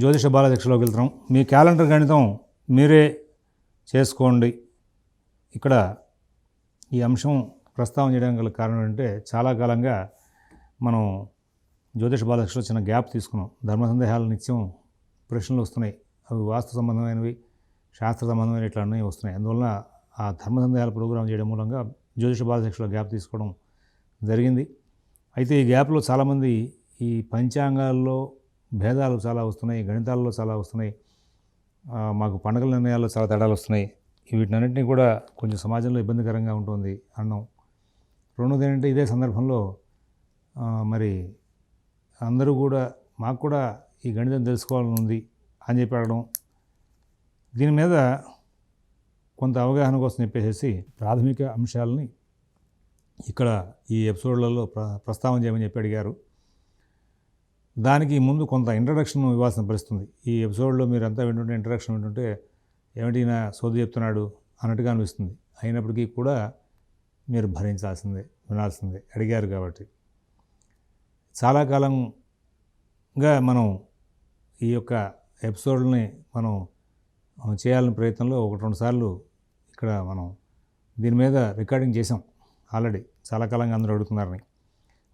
జ్యోతిష బాలదీక్షలోకి వెళ్తున్నాం. మీ క్యాలెండర్ గణితం మీరే చేసుకోండి. ఇక్కడ ఈ అంశం ప్రస్తావన చేయడానికి గల కారణం ఏంటంటే చాలా కాలంగా మనం జ్యోతిష బాలదీక్షలో చిన్న గ్యాప్ తీసుకున్నాం. ధర్మ సందేహాలు నిత్యం ప్రశ్నలు వస్తున్నాయి. అవి వాస్తు సంబంధమైనవి శాస్త్ర సంబంధమైన ఇట్లా అన్నీ వస్తున్నాయి. అందువలన ఆ ధర్మ సందేహాల ప్రోగ్రాం చేయడం మూలంగా జ్యోతిష బాలదీక్షలో గ్యాప్ తీసుకోవడం జరిగింది. అయితే ఈ గ్యాప్లో చాలామంది ఈ పంచాంగాల్లో భేదాలు చాలా వస్తున్నాయి గణితాల్లో చాలా వస్తున్నాయి మాకు పండుగల నిర్ణయాల్లో చాలా తేడాలు వస్తున్నాయి. వీటినన్నింటినీ కూడా కొంచెం సమాజంలో ఇబ్బందికరంగా ఉంటుంది అన్నాం. రెండోది ఏంటంటే ఇదే సందర్భంలో మరి అందరూ కూడా మాకు కూడా ఈ గణితం తెలుసుకోవాలని ఉంది అని చెప్పి అడగడం. దీని మీద కొంత అవగాహన కోసం చెప్పేసి ప్రాథమిక అంశాలని ఇక్కడ ఈ ఎపిసోడ్లలో ప్ర ప్రస్తావన చేయమని చెప్పి అడిగారు. దానికి ముందు కొంత ఇంట్రడక్షన్ ఇవ్వాల్సిన పరిస్థితుంది. ఈ ఎపిసోడ్లో మీరు అంతా వింటుంటే ఇంట్రడక్షన్ వింటుంటే ఏమిటి ఈయన సోది చెప్తున్నాడు? అన్నట్టుగా అనిపిస్తుంది. అయినప్పటికీ కూడా మీరు భరించాల్సిందే వినాల్సిందే అడిగారు కాబట్టి. చాలా కాలంగా మనం ఈ యొక్క ఎపిసోడ్ని మనం చేయాలని ప్రయత్నంలో ఒకటి రెండు సార్లు ఇక్కడ మనం దీని మీద రికార్డింగ్ చేసాం ఆల్రెడీ. చాలా కాలంగా అందరూ అడుగుతున్నారని.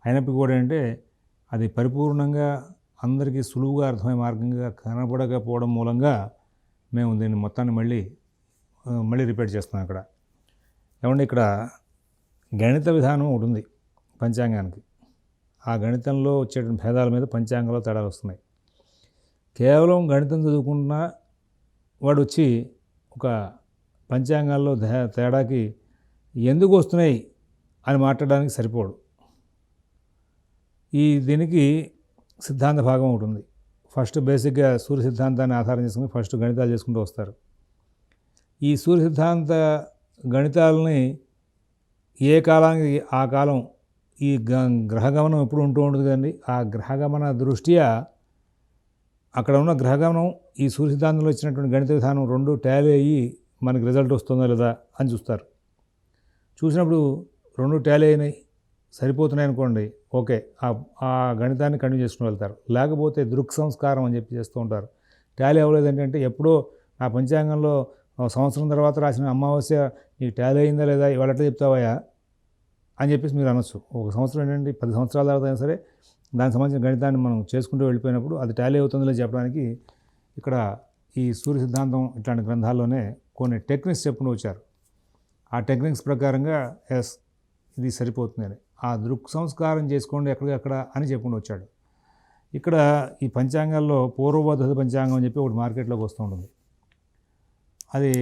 అయినప్పటికీ కూడా ఏంటంటే అది పరిపూర్ణంగా అందరికీ సులువుగా అర్థమయ్యే మార్గంగా కనబడకపోవడం మూలంగా మేము దీన్ని మొత్తాన్ని మళ్ళీ మళ్ళీ రిపీట్ చేస్తున్నాం ఇక్కడ ఏమంటే ఇక్కడ గణిత విధానం ఒకటి ఉంది పంచాంగానికి. ఆ గణితంలో వచ్చే భేదాల మీద పంచాంగంలో తేడాలు వస్తున్నాయి. కేవలం గణితం చదువుకున్న వాడు వచ్చి ఒక పంచాంగాల్లో తేడాకి ఎందుకు వస్తున్నాయి అని మాట్లాడడానికి సరిపోడు. ఈ దీనికి సిద్ధాంత భాగం ఒకటి ఉంది. ఫస్ట్ బేసిక్గా సూర్య సిద్ధాంతాన్ని ఆధారం చేసుకుని ఫస్ట్ గణితాలు చేసుకుంటూ వస్తారు. ఈ సూర్య సిద్ధాంత గణితాలని ఏ కాలానికి ఆ కాలం ఈ గ- గ్రహగమనం ఎప్పుడు ఉంటూ ఉంటుంది కదండి? ఆ గ్రహగమన దృష్ట్యా అక్కడ ఉన్న గ్రహగమనం ఈ సూర్య సిద్ధాంతంలో ఇచ్చినటువంటి గణిత విధానం రెండు ట్యాలీ అయ్యి మనకి రిజల్ట్ వస్తుందా లేదా అని చూస్తారు. చూసినప్పుడు రెండు ట్యాలీ అయినాయి. సరిపోతున్నాయి అనుకోండి ఓకే ఆ ఆ గణితాన్ని కంటిన్యూ చేసుకుని వెళ్తారు. లేకపోతే దృక్ సంస్కారం అని చెప్పి చేస్తూ ఉంటారు. టాలీ అవ్వలేదు ఏంటంటే ఎప్పుడో ఆ పంచాంగంలో సంవత్సరం తర్వాత రాసిన అమావాస్య నీకు టాలీ అయిందా లేదా ఇవాళ ఎట్లా చెప్తావయ్యా అని చెప్పేసి మీరు అనొచ్చు. ఒక సంవత్సరం ఏంటంటే పది సంవత్సరాల తర్వాత అయినా సరే దానికి సంబంధించిన గణితాన్ని మనం చేసుకుంటూ వెళ్ళిపోయినప్పుడు అది టాలీ అవుతుందో చెప్పడానికి ఇక్కడ ఈ సూర్య సిద్ధాంతం ఇట్లాంటి గ్రంథాల్లోనే కొన్ని టెక్నిక్స్ చెప్పుకుంటూ వచ్చారు ఆ టెక్నిక్స్ ప్రకారంగా ఎస్ ఇది సరిపోతుందని. ఆ దృక్ సంస్కారం చేసుకోండి ఎక్కడికక్కడ అని చెప్పుకుని వచ్చాడు. ఇక్కడ ఈ పంచాంగాల్లో పూర్వబద్ధత పంచాంగం అని చెప్పి ఒకటి మార్కెట్లోకి వస్తూ ఉంటుంది. అది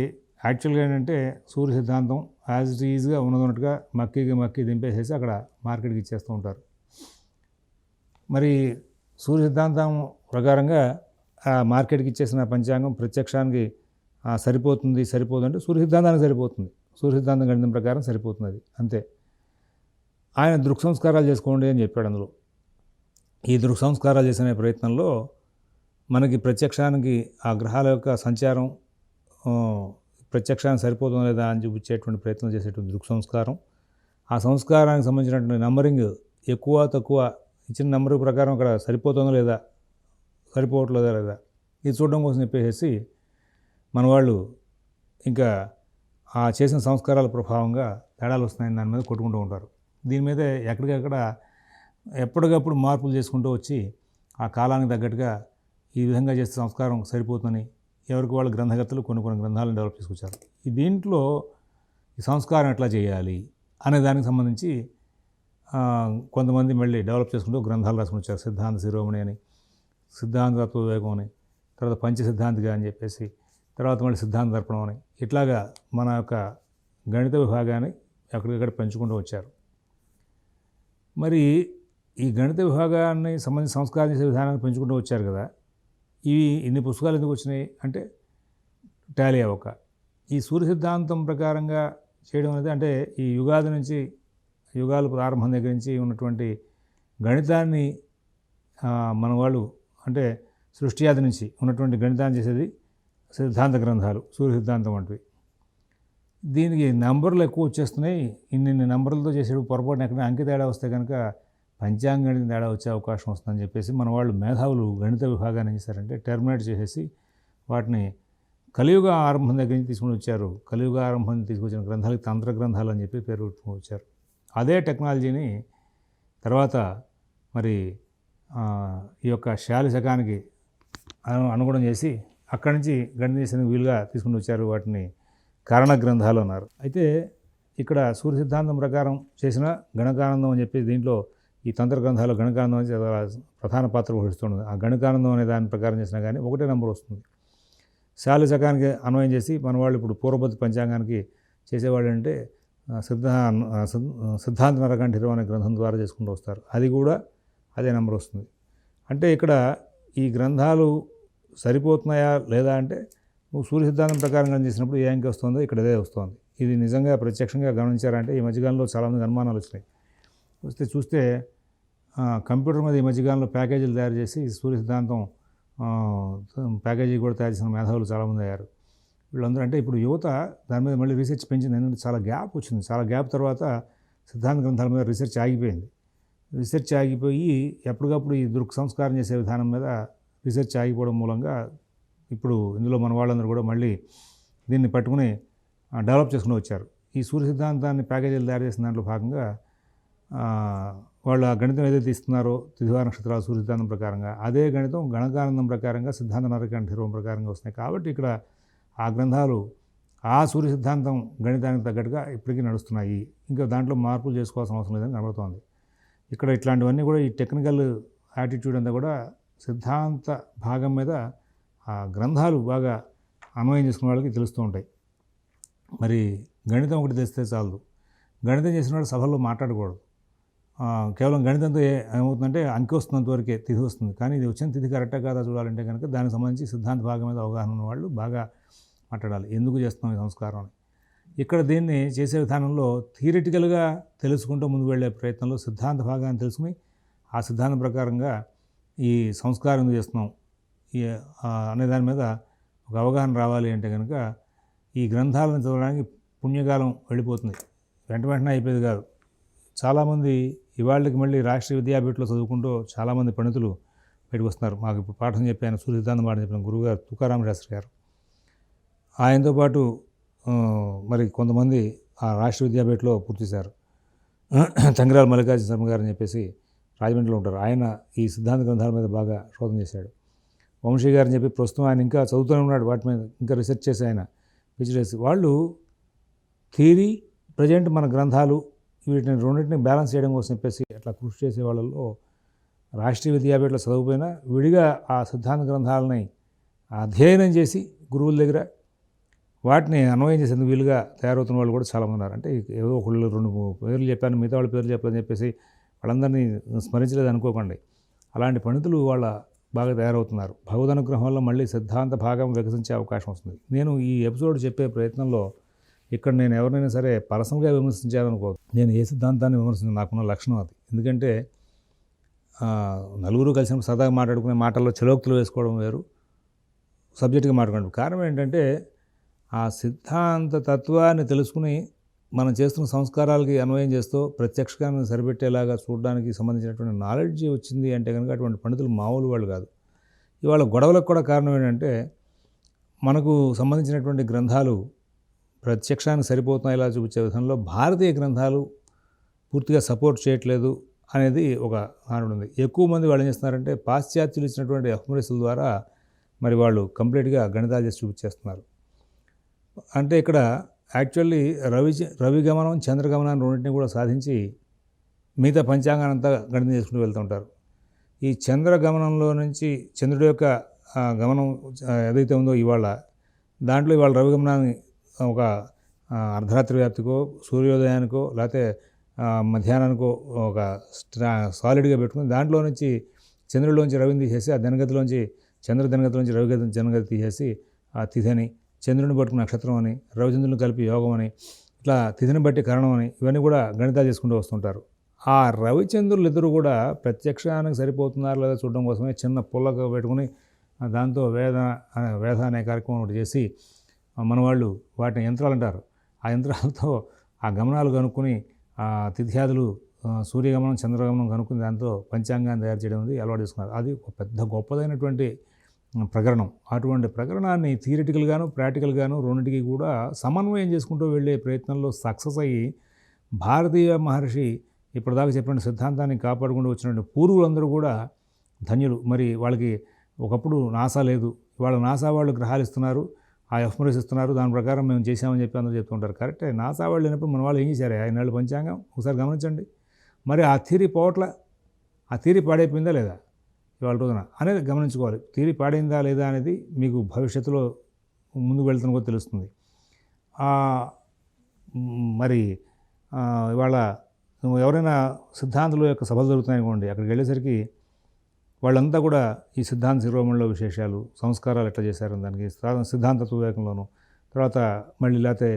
యాక్చువల్గా ఏంటంటే సూర్య సిద్ధాంతం యాజ్ ఇట్ ఈజ్గా ఉన్నదన్నట్టుగా మక్కీకి మక్కి దింపేసేసి అక్కడ మార్కెట్కి ఇచ్చేస్తూ ఉంటారు. మరి సూర్య సిద్ధాంతం ప్రకారంగా ఆ మార్కెట్కి ఇచ్చేసిన పంచాంగం ప్రత్యక్షానికి సరిపోతుంది సరిపోదు అంటే సూర్య సిద్ధాంతానికి సరిపోతుంది. సూర్య సిద్ధాంతం గణితం ప్రకారం సరిపోతుంది అది. అంతే. ఆయన దృక్సంస్కారాలు చేసుకోండి అని చెప్పాడు అందులో. ఈ దృక్సంస్కారాలు చేసిన ప్రయత్నంలో మనకి ప్రత్యక్షానికి ఆ గ్రహాల యొక్క సంచారం ప్రత్యక్షానికి సరిపోతుందా లేదా అని చూపించేటువంటి ప్రయత్నం చేసేటువంటి దృక్సంస్కారం. ఆ సంస్కారానికి సంబంధించినటువంటి నంబరింగ్ ఎక్కువ తక్కువ ఇచ్చిన నంబర్ ప్రకారం అక్కడ సరిపోతుందో లేదా సరిపోవట్లేదా లేదా ఇది చూడడం కోసం చెప్పేసి మన వాళ్ళు ఇంకా ఆ చేసిన సంస్కారాల ప్రభావంగా తేడాలు వస్తున్నాయని దాని మీద కొట్టుకుంటూ ఉంటారు. దీని మీద ఎక్కడికక్కడ ఎప్పటికప్పుడు మార్పులు చేసుకుంటూ వచ్చి ఆ కాలానికి తగ్గట్టుగా ఈ విధంగా చేసే సంస్కారం సరిపోతుందని ఎవరికి వాళ్ళ గ్రంథకర్తలు కొన్ని కొన్ని గ్రంథాలను డెవలప్ చేసుకొచ్చారు. ఈ దీంట్లో ఈ సంస్కారం ఎట్లా చేయాలి అనే దానికి సంబంధించి కొంతమంది మళ్ళీ డెవలప్ చేసుకుంటూ గ్రంథాలు రాసుకుని వచ్చారు. సిద్ధాంత శిరోమణి అని సిద్ధాంత తత్వవేగం అని తర్వాత పంచ సిద్ధాంతిగా అని చెప్పేసి తర్వాత మళ్ళీ సిద్ధాంత దర్పణం అని ఇట్లాగా మన యొక్క గణిత విభాగాన్ని ఎక్కడికక్కడ పెంచుకుంటూ వచ్చారు. మరి ఈ గణిత విభాగాన్ని సంబంధించి సంస్కారం చేసే విధానాన్ని పెంచుకుంటూ వచ్చారు కదా ఇవి ఇన్ని పుస్తకాలు ఎందుకు వచ్చినాయి? అంటే టాలీ అవక. ఈ సూర్య సిద్ధాంతం ప్రకారంగా చేయడం అనేది అంటే ఈ యుగాది నుంచి యుగాల ప్రారంభం దగ్గర నుంచి ఉన్నటువంటి గణితాన్ని మన వాళ్ళు అంటే సృష్టి నుంచి ఉన్నటువంటి గణితాన్ని చేసేది సిద్ధాంత గ్రంథాలు సూర్య సిద్ధాంతం వంటివి. దీనికి నంబర్లు ఎక్కువ వచ్చేస్తున్నాయి. ఇన్ని నెంబర్లతో చేసేడు పొరపాటున ఎక్కడ అంకె తేడా వస్తే కనుక పంచాంగం తేడా వచ్చే అవకాశం వస్తుందని చెప్పేసి మన వాళ్ళు మేధావులు గణిత విభాగాన్ని ఏం చేశారంటే టెర్మినేట్ చేసేసి వాటిని కలియుగ ఆరంభం దగ్గర నుంచి తీసుకుని వచ్చారు. కలియుగ ఆరంభం తీసుకొచ్చిన గ్రంథాలకి తంత్ర గ్రంథాలు అని చెప్పి పేరు పెట్టుకుని వచ్చారు. అదే టెక్నాలజీని తర్వాత మరి ఈ యొక్క శాలి శకానికి అను అనుగుణం చేసి అక్కడి నుంచి గణిత వీలుగా తీసుకుని వచ్చారు వాటిని కారణ గ్రంథాలు అన్నారు. అయితే ఇక్కడ సూర్య సిద్ధాంతం ప్రకారం చేసిన గణకానందం అని చెప్పి దీంట్లో ఈ తంత్ర గ్రంథాలు గణకానందం అనేది ప్రధాన పాత్ర వహిస్తుంది ఆ గణకానందం అనే దాని ప్రకారం చేసినా కానీ ఒకటే నెంబర్ వస్తుంది. శాలి శకానికి అన్వయం చేసి మన వాళ్ళు ఇప్పుడు పూర్వపతి పంచాంగానికి చేసేవాళ్ళు అంటే ఆ, సిద్ధాంత నరకంఠిరం అనే గ్రంథం ద్వారా చేసుకుంటూ వస్తారు. అది కూడా అదే నెంబర్ వస్తుంది. అంటే ఇక్కడ ఈ గ్రంథాలు సరిపోతున్నాయా లేదా అంటే నువ్వు సూర్య సిద్ధాంతం ప్రకారం కానీ చేసినప్పుడు ఏ అంకె వస్తుందో ఇక్కడ అదే వస్తుంది. ఇది నిజంగా ప్రత్యక్షంగా గమనించారంటే ఈ మధ్యకాలంలో చాలామంది అనుమానాలు వచ్చినాయి. వస్తే చూస్తే కంప్యూటర్ మీద ఈ మధ్యకాలంలో ప్యాకేజీలు తయారు చేసి సూర్య సిద్ధాంతం ప్యాకేజీ కూడా తయారు చేసిన మేధావులు చాలామంది అయ్యారు. వీళ్ళందరూ అంటే ఇప్పుడు యువత దాని మీద మళ్ళీ రీసెర్చ్ పెంచింది ఎందుకంటే చాలా గ్యాప్ వచ్చింది. చాలా గ్యాప్ తర్వాత సిద్ధాంత గ్రంథాల మీద రీసెర్చ్ ఆగిపోయింది. రీసెర్చ్ ఆగిపోయి ఎప్పటికప్పుడు ఈ దృక్ సంస్కారం చేసే విధానం మీద రీసెర్చ్ ఆగిపోవడం మూలంగా ఇప్పుడు ఇందులో మన వాళ్ళందరూ కూడా మళ్ళీ దీన్ని పట్టుకుని డెవలప్ చేసుకుని వచ్చారు. ఈ సూర్య సిద్ధాంతాన్ని ప్యాకేజీలు తయారు చేసిన దాంట్లో భాగంగా వాళ్ళ వాళ్ళు ఆ గణితం ఏదైతే ఇస్తున్నారో తిథివార నక్షత్రాలు సూర్య సిద్ధాంతం ప్రకారంగా అదే గణితం గణకానందం ప్రకారంగా సిద్ధాంత నరకంఠిరం ప్రకారంగా వస్తున్నాయి. కాబట్టి ఇక్కడ ఆ గ్రంథాలు ఆ సూర్య సిద్ధాంతం గణితానికి తగ్గట్టుగా ఇప్పటికీ నడుస్తున్నాయి. ఇంకా దాంట్లో మార్పులు చేసుకోవాల్సిన అవసరం లేదని కనబడుతోంది. ఇక్కడ ఇట్లాంటివన్నీ కూడా ఈ టెక్నికల్ యాటిట్యూడ్ అంతా కూడా సిద్ధాంత భాగం మీద ఆ గ్రంథాలు బాగా అన్వయం చేసుకున్న వాళ్ళకి తెలుస్తూ ఉంటాయి. మరి గణితం ఒకటి తెస్తే చాలదు. గణితం చేసిన వాడు సభల్లో మాట్లాడకూడదు. కేవలం గణితంతో ఏమవుతుందంటే అంకి వస్తున్నంత వరకే తిథి వస్తుంది. కానీ ఇది వచ్చిన తిథి కరెక్టా కాదా చూడాలంటే కనుక దానికి సంబంధించి సిద్ధాంత భాగం మీద అవగాహన ఉన్న వాళ్ళు బాగా మాట్లాడాలి. ఎందుకు చేస్తున్నాం ఈ సంస్కారం అని. ఇక్కడ దీన్ని చేసే విధానంలో థియరిటికల్గా తెలుసుకుంటూ ముందుకు వెళ్ళే ప్రయత్నంలో సిద్ధాంత భాగాన్ని తెలుసుకుని ఆ సిద్ధాంతం ప్రకారంగా ఈ సంస్కారం చేస్తున్నాం? అనే దాని మీద ఒక అవగాహన రావాలి అంటే కనుక ఈ గ్రంథాలను చదవడానికి పుణ్యకాలం వెళ్ళిపోతుంది. వెంట వెంటనే అయిపోయేది కాదు. చాలామంది ఇవాళకి మళ్ళీ రాష్ట్రీయ విద్యాపీఠలో చదువుకుంటూ చాలామంది పండితులు బయటకు వస్తున్నారు. మాకు ఇప్పుడు పాఠం చెప్పాను సూర్యసిద్ధాంతం పాఠం చెప్పిన గురువుగారు తుకారామ శాస్త్రి గారు. ఆయనతో పాటు మరి కొంతమంది ఆ రాష్ట్ర విద్యాపీఠలో పూర్తి చేశారు. తంగిరాల మల్లికార్జున శర్మ గారు అని చెప్పేసి రాజమండ్రిలో ఉంటారు. ఆయన ఈ సిద్ధాంత గ్రంథాల మీద బాగా శోధన చేశాడు. వంశీ గారు అని చెప్పి ప్రస్తుతం ఆయన ఇంకా చదువుతూనే ఉన్నాడు వాటి మీద ఇంకా రీసెర్చ్ చేసి ఆయన పిచ్చి వాళ్ళు థీరీ ప్రజెంట్ మన గ్రంథాలు వీటిని రెండింటిని బ్యాలెన్స్ చేయడం కోసం చెప్పేసి అట్లా కృషి చేసే వాళ్ళలో రాష్ట్రీయ విద్యాపీఠలో చదువుపోయినా విడిగా ఆ సిద్ధాంత గ్రంథాలని అధ్యయనం చేసి గురువుల దగ్గర వాటిని అన్వయం చేసేందుకు వీలుగా తయారవుతున్న వాళ్ళు కూడా చాలామంది ఉన్నారు అంటే ఏదో ఒకళ్ళు రెండు మూడు పేర్లు చెప్పాను మిగతా వాళ్ళ పేర్లు చెప్పాలని చెప్పేసి వాళ్ళందరినీ స్మరించలేదు అనుకోకండి. అలాంటి పండితులు వాళ్ళ బాగా తయారవుతున్నారు. భగవద్ మళ్ళీ సిద్ధాంత భాగం వికసించే అవకాశం వస్తుంది. నేను ఈ ఎపిసోడ్ చెప్పే ప్రయత్నంలో ఇక్కడ నేను ఎవరినైనా సరే పర్సనల్గా విమర్శించాలనుకో నేను ఏ సిద్ధాంతాన్ని విమర్శించిన నాకున్న లక్షణం అది. ఎందుకంటే నలుగురు కలిసినప్పుడు సరదాగా మాట్లాడుకునే మాటల్లో చిలోక్తులు వేసుకోవడం వేరు సబ్జెక్ట్గా మాట్లాడడం. కారణం ఏంటంటే ఆ సిద్ధాంత తత్వాన్ని తెలుసుకుని మనం చేస్తున్న సంస్కారాలకి అన్వయం చేస్తూ ప్రత్యక్షంగా సరిపెట్టేలాగా చూడడానికి సంబంధించినటువంటి నాలెడ్జ్ వచ్చింది అంటే కనుక అటువంటి పండితులు మామూలు వాళ్ళు కాదు. ఇవాళ గొడవలకు కూడా కారణం ఏంటంటే మనకు సంబంధించినటువంటి గ్రంథాలు ప్రత్యక్షానికి సరిపోతున్నాయి ఇలా చూపించే విధంలో భారతీయ గ్రంథాలు పూర్తిగా సపోర్ట్ చేయట్లేదు అనేది ఒక కారణం ఉంది. ఎక్కువ మంది వాళ్ళు ఏం చేస్తున్నారంటే పాశ్చాత్యులు ఇచ్చినటువంటి ఎఫ్మరిస్ల ద్వారా మరి వాళ్ళు కంప్లీట్గా గణితాలు చేసి చూపించేస్తున్నారు. అంటే ఇక్కడ యాక్చువల్లీ రవి రవి గమనం చంద్రగమనాన్ని రెండింటిని కూడా సాధించి మిగతా పంచాంగాన్ని అంతా గణితం చేసుకుంటూ వెళ్తూ ఉంటారు. ఈ చంద్రగమనంలో నుంచి చంద్రుడి యొక్క గమనం ఏదైతే ఉందో ఇవాళ దాంట్లో ఇవాళ రవి గమనాన్ని ఒక అర్ధరాత్రి వ్యాప్తికో సూర్యోదయానికో లేకపోతే మధ్యాహ్నానికో ఒక స్ట్రా సాలిడ్గా పెట్టుకుని దాంట్లో నుంచి చంద్రుడిలోంచి రవిని తీసేసి ఆ దినగతిలోంచి చంద్ర దినగతిలోంచి రవిగతి జనగతి తీసేసి ఆ తిథని చంద్రుని పట్టుకున్న నక్షత్రం అని రవిచంద్రుని కలిపి యోగం అని ఇట్లా తిథిని బట్టి కరణం అని ఇవన్నీ కూడా గణితాలు చేసుకుంటూ వస్తుంటారు. ఆ రవిచంద్రులు ఇద్దరు కూడా ప్రత్యక్షానికి సరిపోతున్నారు లేదా చూడడం కోసమే చిన్న పుల్లక పెట్టుకుని దాంతో వేద అనే- వేద అనే కార్యక్రమం ఒకటి చేసి మన వాళ్ళు వాటిని యంత్రాలు అంటారు. ఆ యంత్రాలతో ఆ గమనాలు కనుక్కొని ఆ తిథ్యాదులు సూర్యగమనం చంద్రగమనం కనుక్కుని దాంతో పంచాంగాన్ని తయారు చేయడం అనేది అలవాటు చేసుకున్నారు. అది ఒక పెద్ద గొప్పదైనటువంటి ప్రకరణం. అటువంటి ప్రకరణాన్ని థియరిటికల్గాను ప్రాక్టికల్గాను రెండింటికి కూడా సమన్వయం చేసుకుంటూ వెళ్ళే ప్రయత్నంలో సక్సెస్ అయ్యి భారతీయ మహర్షి ఇప్పటిదాకా చెప్పిన సిద్ధాంతాన్ని కాపాడుకుంటూ వచ్చినటువంటి పూర్వులందరూ కూడా ధన్యులు. మరి వాళ్ళకి ఒకప్పుడు నాసా లేదు. ఇవాళ నాసా వాళ్ళు గ్రహాలు ఇస్తున్నారు. ఆ ఎఫ్మరీస్ ఇస్తున్నారు. దాని ప్రకారం మేము చేసామని చెప్పి అందరూ చెప్తుంటారు కరెక్టే. నాసా వాళ్ళు లేనప్పుడు మన వాళ్ళు ఏం చేశారు? ఐదు పంచాంగం. ఒకసారి గమనించండి. మరి ఆ థీరీ పోవట్ల? ఆ థీరీ పాడైపోయిందా లేదా? ఇవాళ రోజున అనేది గమనించుకోవాలి. తీరి పాడైందా లేదా అనేది మీకు భవిష్యత్తులో ముందుకు వెళ్తున్న కూడా తెలుస్తుంది. మరి ఇవాళ ఎవరైనా సిద్ధాంతుల యొక్క సభలు జరుగుతున్నాయనుకోండి అక్కడికి వెళ్ళేసరికి వాళ్ళంతా కూడా ఈ సిద్ధాంత శిరోమణిలో విశేషాలు సంస్కారాలు ఎట్లా చేశారు దానికి సిద్ధాంత వివేకంలోను తర్వాత మళ్ళీ లేకపోతే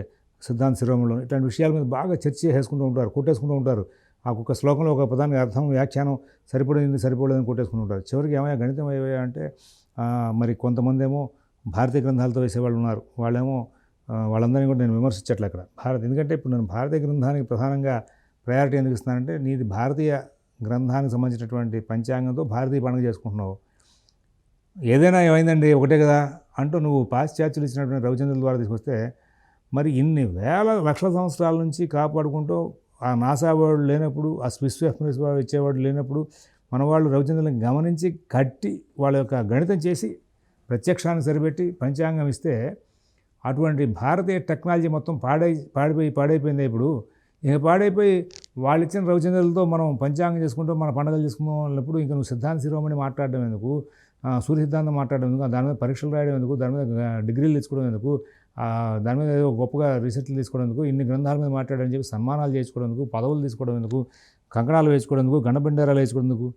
సిద్ధాంత శిరోమణిలోను ఇట్లాంటి విషయాల మీద బాగా చర్చ చేసుకుంటూ ఉంటారు కొట్టేసుకుంటూ ఉంటారు. ఒక్క శ్లోకంలో ఒక పదానికి అర్థం వ్యాఖ్యానం సరిపడింది సరిపోలేదని కొట్టేసుకుని ఉంటారు చివరికి ఏమయ్యా గణితం అయ్యా అంటే మరి కొంతమంది ఏమో భారతీయ గ్రంథాలతో వేసేవాళ్ళు ఉన్నారు. వాళ్ళేమో వాళ్ళందరినీ కూడా నేను విమర్శించట్లే అక్కడ. భారత్ ఎందుకంటే ఇప్పుడు నేను భారతీయ గ్రంథానికి ప్రధానంగా ప్రయారిటీ ఎందుకు ఇస్తున్నానంటే నీది భారతీయ గ్రంథానికి సంబంధించినటువంటి పంచాంగంతో భారతీయ పండుగ చేసుకుంటున్నావు. ఏదైనా ఏమైందండి? ఒకటే కదా? అంటూ నువ్వు పాశ్చాత్యులు ఇచ్చినటువంటి రవిచంద్రుల ద్వారా తీసుకొస్తే మరి ఇన్ని వేల లక్షల సంవత్సరాల నుంచి కాపాడుకుంటూ ఆ నాసా వాళ్ళు లేనప్పుడు ఆ స్విస్ ఎఫ్ఎస్ వాళ్ళు ఇచ్చేవాడు లేనప్పుడు మన వాళ్ళు రవిచంద్రులను గమనించి కట్టి వాళ్ళ యొక్క గణితం చేసి ప్రత్యక్షాన్ని సరిపెట్టి పంచాంగం ఇస్తే అటువంటి భారతీయ టెక్నాలజీ మొత్తం పాడై పాడిపోయి పాడైపోయింది ఇప్పుడు. ఇక పాడైపోయి వాళ్ళు ఇచ్చిన రవిచంద్రులతో మనం పంచాంగం చేసుకుంటూ మన పండుగలు చేసుకుందాం అన్నప్పుడు ఇంకా నువ్వు సిద్ధాంత శిరోమణి మాట్లాడడం ఎందుకు? సూర్య సిద్ధాంతం మాట్లాడడం ఎందుకు? దాని మీద పరీక్షలు రాయడం ఎందుకు? దాని మీద డిగ్రీలు తెచ్చుకోవడం ఎందుకు? దాని మీద ఏదో గొప్పగా రీసెర్చ్లు తీసుకోవడానికి ఇన్ని గ్రంథాల మీద మాట్లాడడం చెప్పి సన్మానాలు చేసుకోవడానికి పదవులు తీసుకోవడం ఎందుకు కంకణాలు వేసుకోవడానికి ఎందుకు గండబండారాలు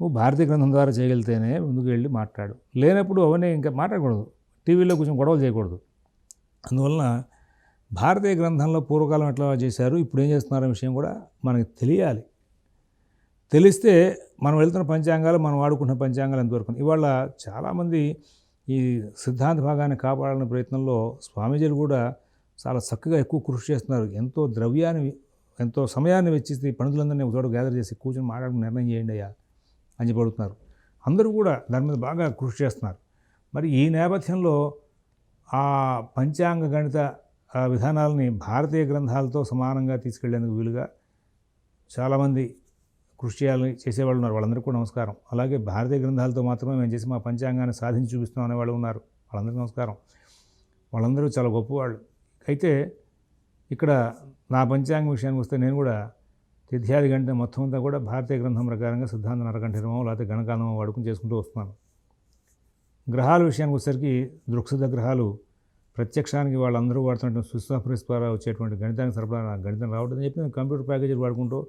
నువ్వు భారతీయ గ్రంథం ద్వారా చేయగలిగితేనే ముందుకు వెళ్ళి మాట్లాడు. లేనప్పుడు అవన్నీ ఇంకా మాట్లాడకూడదు. టీవీలో కొంచెం గొడవలు చేయకూడదు. అందువలన భారతీయ గ్రంథంలో పూర్వకాలం ఎట్లా చేశారు ఇప్పుడు ఏం చేస్తున్నారనే విషయం కూడా మనకి తెలియాలి. తెలిస్తే మనం వెళ్తున్న పంచాంగాలు మనం వాడుకున్న పంచాంగాలు ఎంతవరకు ఇవాళ చాలామంది ఈ సిద్ధాంత భాగాన్ని కాపాడాలనే ప్రయత్నంలో స్వామీజీలు కూడా చాలా చక్కగా ఎక్కువ కృషి చేస్తున్నారు. ఎంతో ద్రవ్యాన్ని ఎంతో సమయాన్ని వెచ్చిస్తే ఈ పండితులందరినీ చోట గ్యాదర్ చేసి కూర్చొని మాట్లాడుకుని నిర్ణయం చేయండి అయ్యా అని చెప్పి అందరూ కూడా దాని మీద బాగా కృషి చేస్తున్నారు. మరి ఈ నేపథ్యంలో ఆ పంచాంగ గణిత విధానాలని భారతీయ గ్రంథాలతో సమానంగా తీసుకెళ్ళేందుకు వీలుగా చాలామంది కృషి చేయాలని చేసేవాళ్ళు ఉన్నారు. వాళ్ళందరికీ కూడా నమస్కారం. అలాగే భారతీయ గ్రంథాలతో మాత్రమే మేము చేసి మా పంచాంగాన్ని సాధించి చూపిస్తున్నాం అనేవాళ్ళు ఉన్నారు. వాళ్ళందరికీ నమస్కారం. వాళ్ళందరూ చాలా గొప్పవాళ్ళు. అయితే ఇక్కడ నా పంచాంగం విషయానికి వస్తే నేను కూడా తిథ్యాది గంట మొత్తం అంతా కూడా భారతీయ గ్రంథం ప్రకారంగా సిద్ధాంత నరకంఠిరమో లేకపోతే గణకాలమో వాడుకుని చేసుకుంటూ వస్తున్నాను. గ్రహాల విషయానికి వచ్చేసరికి దృక్సిద్ధ గ్రహాలు ప్రత్యక్షానికి వాళ్ళందరూ వాడుతున్నటువంటి సుస్వాఫ్రిస్ ద్వారా వచ్చేటువంటి గణితానికి సరఫరా గణితం రావడం చెప్పి నేను కంప్యూటర్ ప్యాకేజీలు వాడుకుంటూ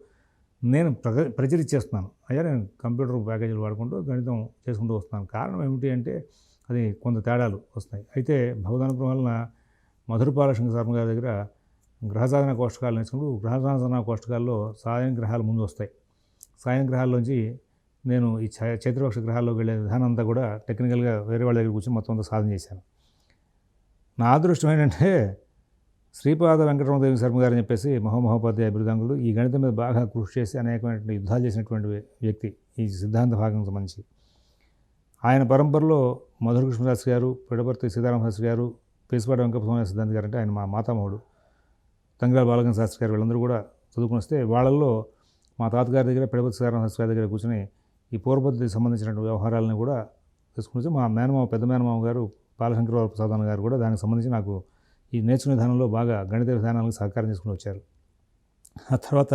నేను ప్ర ఇచ్చేస్తున్నాను. అయ్యా నేను కంప్యూటర్ ప్యాకేజీలు వాడుకుంటూ గణితం చేసుకుంటూ వస్తున్నాను. కారణం ఏమిటి అంటే అది కొంత తేడాలు వస్తాయి. అయితే భగవదానుగ్రహం వలన మధురపాల శంకర శర్మ గారి దగ్గర గ్రహ సాధన కోష్టకాలు నేర్చుకుంటూ గ్రహ సాధన కోష్టకాల్లో సాయం గ్రహాలు ముందు వస్తాయి. సాయం గ్రహాల్లోంచి నేను ఈ చై- చైత్రపక్ష గ్రహాల్లోకి వెళ్ళే విధానం అంతా కూడా టెక్నికల్గా వేరే వాళ్ళ దగ్గర కూర్చొని మొత్తం అంతా సాధన చేశాను. నా అదృష్టం ఏంటంటే శ్రీపాద వెంకటరమదేవి శర్మ గారు అని చెప్పేసి మహోమహోపాధ్యాయ బిరుదాంగులు ఈ గణితం మీద బాగా కృషి చేసి అనేకమైనటువంటి యుద్ధాలు చేసినటువంటి వ్యక్తి ఈ సిద్ధాంత భాగం సంబంధించి. ఆయన పరంపరలో మధుర కృష్ణదాస్ గారు పిడపర్తి సీతారామశాస్త్రి గారు పేసిపాటి వెంకటస్వామి సిద్ధాంత గారు అంటే ఆయన మా మాతామహుడు. తంగిరాల బాలగం శాస్త్రి గారు వీళ్ళందరూ కూడా చదువుకుని వస్తే వాళ్ళల్లో మా తాతగారి దగ్గర పిడపర్తి సీతారామశాస్త్రి గారి దగ్గర కూర్చొని ఈ పూర్వపద్ధతికి సంబంధించినటువంటి వ్యవహారాలను కూడా తీసుకుని మా మేనమామ పెద్ద మేనమామ గారు బాలశంకరరావు ప్రసాద్ గారు కూడా దానికి సంబంధించి నాకు ఈ నేర్చుకునే విధానంలో బాగా గణిత విధానాలకు సహకారం చేసుకుని వచ్చారు. ఆ తర్వాత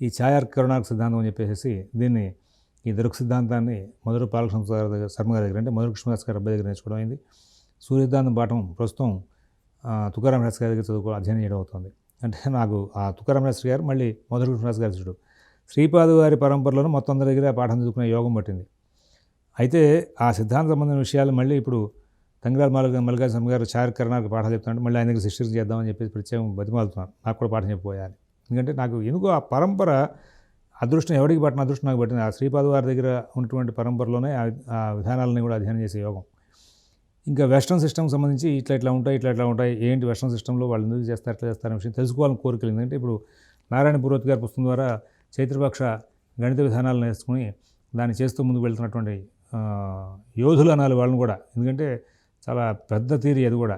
ఈ ఛాయార్ కరుణాక సిద్ధాంతం అని చెప్పేసి దీన్ని ఈ దృక్ సిద్ధాంతాన్ని మధుర పాలకృష్ణ గారి దగ్గర శర్మ గారి దగ్గర అంటే మధుర కృష్ణదాస్ గారి అబ్బాయి దగ్గర నేర్చుకోవడం అయింది. సూర్యసిద్ధాంతం పాఠం ప్రస్తుతం ఆ, తుకారాం శాస్త్రి గారి దగ్గర చదువుకో అధ్యయనం చేయడం అవుతుంది. అంటే నాకు ఆ తుకారాం శాస్త్రి గారు మళ్ళీ మధుర కృష్ణదాస్ గారి శిష్యుడు. శ్రీపాదు గారి పరంపరలోనూ మొత్తం అందరి దగ్గర ఆ పాఠం చదువుకునే యోగం పట్టింది. అయితే ఆ సిద్ధాంత సంబంధించిన విషయాలు మళ్ళీ ఇప్పుడు తంగిరాల మల్లిగా మల్లికార్జున గారు చారి కరణాలకు పాఠాలు చెప్తున్నాడు మళ్ళీ ఆయన దగ్గర శిష్యులు చేద్దామని చెప్పేసి ప్రత్యేకం బతిమాలుతున్నాను నాకు కూడా పాఠం చెప్పిపోయాలి ఎందుకంటే నాకు ఎందుకో ఆ పరంపర అదృష్టం ఎవరికి పట్టిన అదృష్టం నాకు పట్టింది. ఆ శ్రీపాద వారి దగ్గర ఉన్నటువంటి పరంపరలోనే ఆ విధానాలని కూడా అధ్యయనం చేసే యోగం. ఇంకా వెస్ట్రన్ సిస్టమ్ సంబంధించి ఇట్లా ఇట్లా ఉంటాయి ఇట్లా ఇట్లా ఉంటాయి. ఏంటి వెస్ట్రన్ సిస్టంలో వాళ్ళు ఎందుకు చేస్తారు ఎట్లా చేస్తారు విషయం తెలుసుకోవాలని కోరికలు ఎందుకంటే ఇప్పుడు నారాయణ పురోహిత్ గారి పుస్తకం ద్వారా చైత్రపక్ష గణిత విధానాలు నేర్చుకుని దాన్ని చేస్తూ ముందుకు వెళ్తున్నటువంటి యోధులు అనాలి వాళ్ళని కూడా. ఎందుకంటే చాలా పెద్ద తీరి అది కూడా.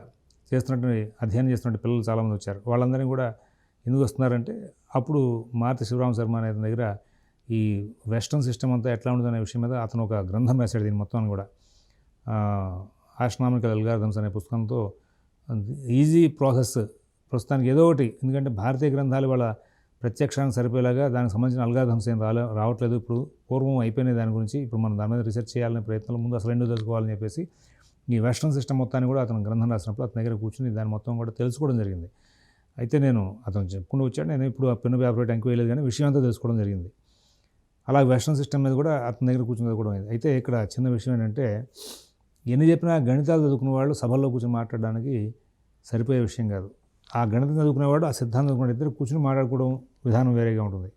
చేస్తున్నట్టు అధ్యయనం చేస్తున్నట్టు పిల్లలు చాలామంది వచ్చారు. వాళ్ళందరినీ కూడా ఎందుకు వస్తున్నారంటే అప్పుడు మారుతి శివరామ శర్మ అనే దగ్గర ఈ వెస్ట్రన్ సిస్టమ్ అంతా ఎట్లా ఉండదు అనే విషయం మీద అతను ఒక గ్రంథం రాశాడు దీని మొత్తాన్ని కూడా. ఆస్ట్రానామికల్ అల్గారిథమ్స్ అనే పుస్తకంతో ఈజీ ప్రాసెస్. ప్రస్తుతానికి ఏదో ఒకటి ఎందుకంటే భారతీయ గ్రంథాలు వాళ్ళ ప్రత్యక్షానికి సరిపోయేలాగా దానికి సంబంధించిన అల్గారిథమ్స్ ఏం రాలే రావట్లేదు. ఇప్పుడు పూర్వం అయిపోయినాయి దాని గురించి. ఇప్పుడు మనం దాని మీద రీసెర్చ్ చేయాలనే ప్రయత్నం ముందు అసలు ఎండు తెలుసుకోవాలని చెప్పేసి ఈ వెస్ట్రన్ సిస్టమ్ మొత్తాన్ని కూడా అతను గ్రంథం రాసినప్పుడు అతని దగ్గర కూర్చుని దాని మొత్తం కూడా తెలుసుకోవడం జరిగింది. అయితే నేను అతను చెప్పుకుంటూ వచ్చాడు నేను ఇప్పుడు ఆ పెన్ను పేపర్ టెంకి వేయలేదు కానీ విషయం అంతా తెలుసుకోవడం జరిగింది. అలా వెస్ట్రన్ సిస్టమ్ మీద కూడా అతని దగ్గర కూర్చుని చదువుకోవడం అయింది. అయితే ఇక్కడ చిన్న విషయం ఏంటంటే ఎన్ని చెప్పినా గణితాలు చదువుకున్న వాళ్ళు సభల్లో కూర్చొని మాట్లాడడానికి సరిపోయే విషయం కాదు. ఆ గణితం చదువుకునేవాడు ఆ సిద్ధాంతం చదువుకునే ఇద్దరు కూర్చొని మాట్లాడుకోవడం విధానం వేరేగా ఉంటుంది.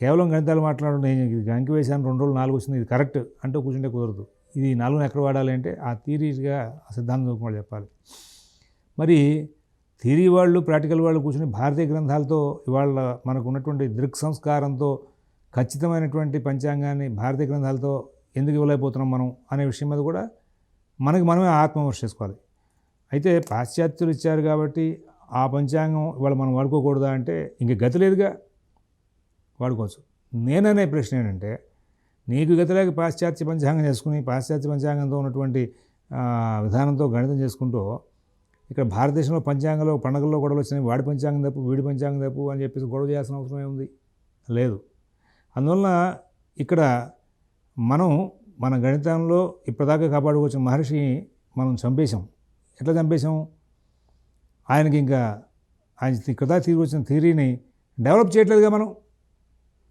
కేవలం గణితాలు మాట్లాడడం నేను ఇది అంకి వేసాను రెండు రోజులు నాలుగు వచ్చింది ఇది కరెక్ట్ అంటూ కూర్చుంటే కుదరదు. ఇది నాలుగుని ఎక్కడ వాడాలి అంటే ఆ థీరీగా ఆ సిద్ధాంతం వాళ్ళు చెప్పాలి. మరి థీరీ వాళ్ళు ప్రాక్టికల్ వాళ్ళు కూర్చొని భారతీయ గ్రంథాలతో ఇవాళ మనకు ఉన్నటువంటి దృక్ సంస్కారంతో ఖచ్చితమైనటువంటి పంచాంగాన్ని భారతీయ గ్రంథాలతో ఎందుకు ఇవ్వలేకపోతున్నాం మనం అనే విషయం మీద కూడా మనకి మనమే ఆత్మవిమర్శ చేసుకోవాలి. అయితే పాశ్చాత్యులు ఇచ్చారు కాబట్టి ఆ పంచాంగం ఇవాళ మనం వాడుకోకూడదా అంటే ఇంక గతి లేదుగా వాడుకోవచ్చు. నేననే ప్రశ్న ఏంటంటే నీకు గతిలోకి పాశ్చాత్య పంచాంగం చేసుకుని పాశ్చాత్య పంచాంగంతో ఉన్నటువంటి విధానంతో గణితం చేసుకుంటూ ఇక్కడ భారతదేశంలో పంచాంగంలో పండగల్లో గొడవలు వచ్చినాయి. వాడి పంచాంగం తప్పు వీడి పంచాంగం తప్పు అని చెప్పేసి గొడవ చేయాల్సిన అవసరం ఏముంది లేదు. అందువలన ఇక్కడ మనం మన గణితంలో ఇప్పటిదాకా కాపాడుకొచ్చిన మహర్షి మనం చంపేశాం. ఎట్లా చంపేశాం? ఆయనకి ఇంకా ఆయన ఇక్కడ తిరిగి వచ్చిన థియరీని డెవలప్ చేయట్లేదుగా మనం.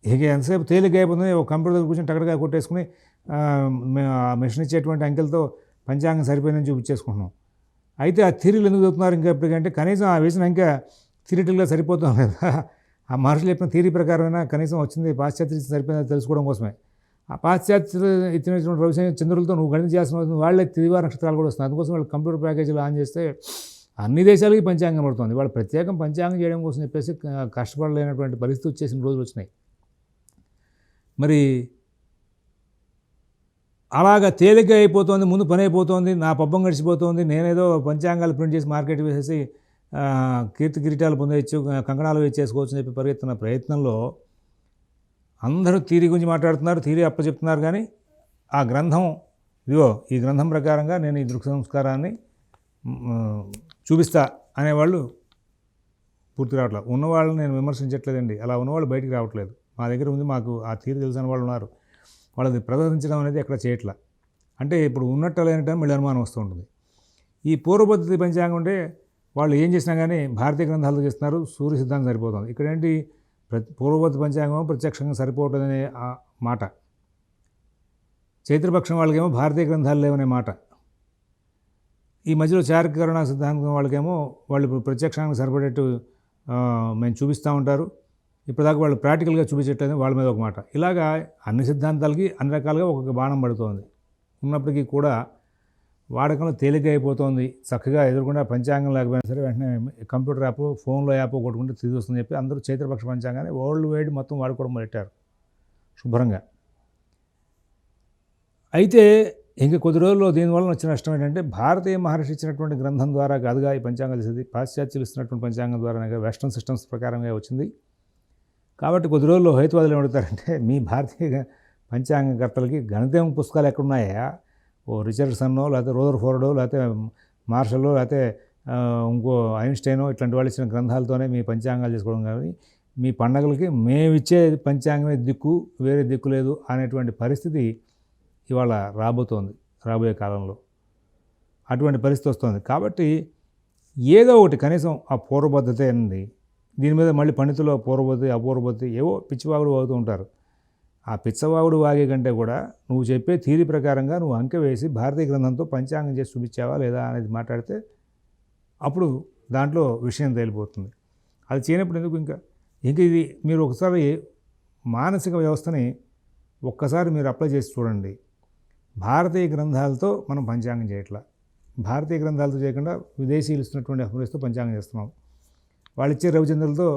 ఇక ఎంతసేపు తేలిక అయిపోతుంది ఒక కంప్యూటర్ కూర్చొని టక్కడగా కొట్టేసుకుని ఆ, మెషిన్ ఇచ్చేటువంటి అంకెలతో పంచాంగం సరిపోయిందని చూపించేసుకుంటున్నాం. అయితే ఆ థిరీలు ఎందుకు చదువుతున్నారు ఇంకా ఎప్పటికంటే కనీసం ఆ వేసిన ఇంకా థిరిటికల్గా సరిపోతాం లేదా? ఆ మనుషులు చెప్పిన థిరీ ప్రకారమైనా కనీసం వచ్చింది పాశ్చాత్య సరిపోయిందని తెలుసుకోవడం కోసమే. ఆ పాశ్చాత్య ఇచ్చినటువంటి రవిశంకర్ చంద్రులతో నువ్వు గణితం చేస్తున్న వాళ్ళే తిరివార నక్షత్రాలు కూడా వస్తున్నాయి. అందుకోసం వాళ్ళు కంప్యూటర్ ప్యాకేజీలు ఆన్ చేస్తే అన్ని దేశాలకి పంచాంగం పడుతుంది. వాళ్ళు ప్రత్యేకం పంచాంగం చేయడం కోసం చెప్పేసి కష్టపడలేనటువంటి పరిస్థితి వచ్చేసిన రోజులు వచ్చినాయి. మరి అలాగా తేలిక అయిపోతుంది ముందు పని అయిపోతుంది నా పబ్బం గడిచిపోతుంది నేనేదో పంచాంగాలు ప్రింట్ చేసి మార్కెట్ వేసేసి కీర్తి కిరీటాలు పొందేయచ్చు కంకణాలు వేసేసుకోవచ్చు అని చెప్పి పరిగెత్తున్న ప్రయత్నంలో అందరూ తీరి గురించి మాట్లాడుతున్నారు తీరి అప్పచెప్తున్నారు కానీ ఆ గ్రంథం ఇదిగో ఈ గ్రంథం ప్రకారంగా నేను ఈ దృక్ సంస్కారాన్ని చూపిస్తా అనేవాళ్ళు పూర్తి రావట్లేదు. ఉన్నవాళ్ళని నేను విమర్శించట్లేదండి. అలా ఉన్నవాళ్ళు బయటికి రావట్లేదు. మా దగ్గర ఉంది మాకు ఆ తీరు తెలిసిన వాళ్ళు ఉన్నారు. వాళ్ళది ప్రదర్శించడం అనేది ఎక్కడ చేయట్లా. అంటే ఇప్పుడు ఉన్నట్టు లేనట్టు మళ్ళీ అనుమానం వస్తూ ఉంటుంది. ఈ పూర్వపద్ధతి పంచాంగం ఉంటే వాళ్ళు ఏం చేసినా కానీ భారతీయ గ్రంథాలతో చేస్తున్నారు సూర్య సిద్ధాంతం సరిపోతుంది. ఇక్కడ ఏంటి? ప్రతి పూర్వపద్ధతి పంచాంగం ప్రత్యక్షంగా సరిపోవట్లేదనే ఆ మాట. చైత్రపక్షం వాళ్ళకేమో భారతీయ గ్రంథాలు లేవనే మాట. ఈ మధ్యలో చారికరణ సిద్ధాంతం వాళ్ళకేమో వాళ్ళు ఇప్పుడు ప్రత్యక్షానికి సరిపడేట్టు మేము చూపిస్తూ ఉంటారు. ఇప్పటిదాకా వాళ్ళు ప్రాక్టికల్గా చూపించట్లేదు వాళ్ళ మీద ఒక మాట. ఇలాగా అన్ని సిద్ధాంతాలకి అన్ని రకాలుగా ఒక బాణం పడుతోంది. ఉన్నప్పటికీ కూడా వాడకంలో తేలిక అయిపోతుంది. చక్కగా ఎదుర్కొంటే పంచాంగం లేకపోయినా సరే వెంటనే కంప్యూటర్ యాప్ ఫోన్లో యాప్ కొట్టుకుంటే తిరిగి వస్తుందని చెప్పి అందరూ చైత్రపక్ష పంచాంగాన్ని వరల్డ్ వైడ్ మొత్తం వాడుకోవడం మొదలెట్టారు. శుభ్రంగా. అయితే ఇంక కొద్ది రోజుల్లో దీనివల్ల వచ్చిన నష్టం ఏంటంటే భారతీయ మహర్షి ఇచ్చినటువంటి గ్రంథం ద్వారా కాదుగా ఈ పంచాంగం తెలిసింది పాశ్చాత్యులు ఇస్తున్నటువంటి పంచాంగం ద్వారా వెస్ట్రన్ సిస్టమ్స్ ప్రకారంగా వచ్చింది. కాబట్టి కొద్ది రోజుల్లో హేతువాదులు ఏమడుగుతారంటే మీ భారతీయ పంచాంగకర్తలకి గణితం పుస్తకాలు ఎక్కడున్నాయా? ఓ రిచర్డ్సన్నో లేకపోతే రోదర్ ఫోర్డో లేకపోతే మార్షల్లో లేకపోతే ఇంకో ఐన్స్టైనో ఇట్లాంటి వాళ్ళు ఇచ్చిన గ్రంథాలతోనే మీ పంచాంగాలు చేసుకోవడం కానీ మీ పండగలకి మేమిచ్చే పంచాంగమే దిక్కు వేరే దిక్కు లేదు అనేటువంటి పరిస్థితి ఇవాళ రాబోతోంది రాబోయే కాలంలో. అటువంటి పరిస్థితి వస్తుంది. కాబట్టి ఏదో ఒకటి కనీసం ఆ పూర్వబద్ధత ఉంది. దీని మీద మళ్ళీ పండితులు పూర్వపతి అపూర్వపతి ఏవో పిచ్చివాగుడు వాగుతూ ఉంటారు. ఆ పిచ్చవాగుడు వాగే కంటే కూడా నువ్వు చెప్పే థీరీ ప్రకారంగా నువ్వు అంక వేసి భారతీయ గ్రంథంతో పంచాంగం చేసి చూపించావా లేదా అనేది మాట్లాడితే అప్పుడు దాంట్లో విషయం తేలిపోతుంది. అది చేయనప్పుడు ఎందుకు ఇంకా? ఇంకా ఇది మీరు ఒకసారి మానసిక వ్యవస్థని ఒక్కసారి మీరు అప్లై చేసి చూడండి. భారతీయ గ్రంథాలతో మనం పంచాంగం చేయట్లా. భారతీయ గ్రంథాలతో చేయకుండా విదేశీయులు ఇస్తున్నటువంటి అఫ్రీస్తో పంచాంగం చేస్తున్నాం. వాళ్ళు ఇచ్చే రవిచంద్రులతో